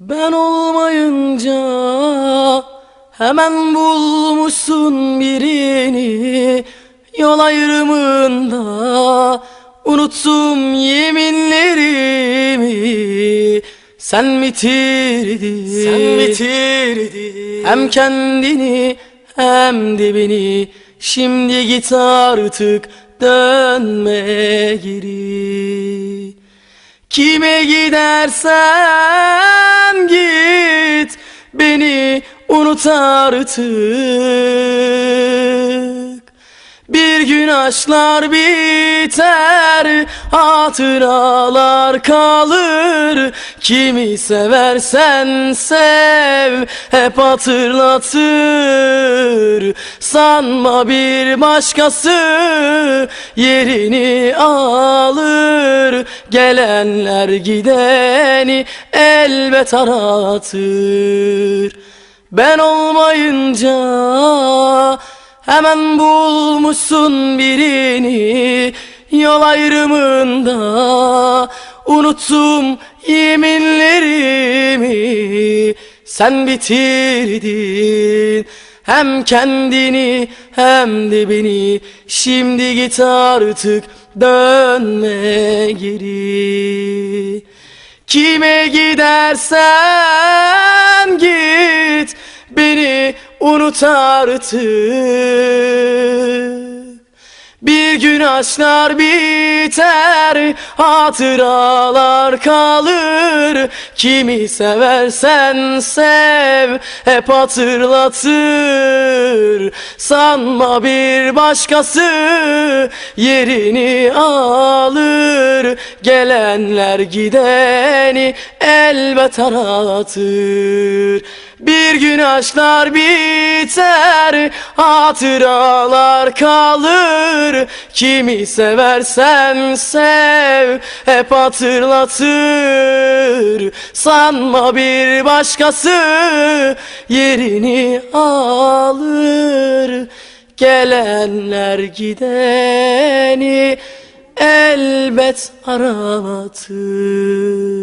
Ben olmayınca hemen bulmuşsun birini. Yol ayrımında unuttum yeminlerimi. Sen bitirdin. Sen bitirdin. Hem kendini hem de beni. Şimdi git artık dönme geri. Kime gidersen git Beni unut artık. Bir gün aşklar biter Hatıralar kalır. Kimi seversen sev Hep hatırlatır. Sanma bir başkası Yerini Gelenler gideni elbet aratır. Ben olmayınca Hemen bulmuşsun birini. Yol ayrımında Unuttum yeminlerimi. Sen bitirdin hem kendini hem de beni. Şimdi git artık dönme geri. Kime gidersen git Beni unut artık Gün aşklar biter Hatıralar kalır. Kimi seversen sev Hep hatırlatır. Sanma bir başkası Yerini alır Gelenler gideni elbet aratır. Bir gün aşklar biter Hatıralar kalır. Kimi seversen sev Hep hatırlatır. Sanma bir başkası Yerini alır. Gelenler gideni elbet aratır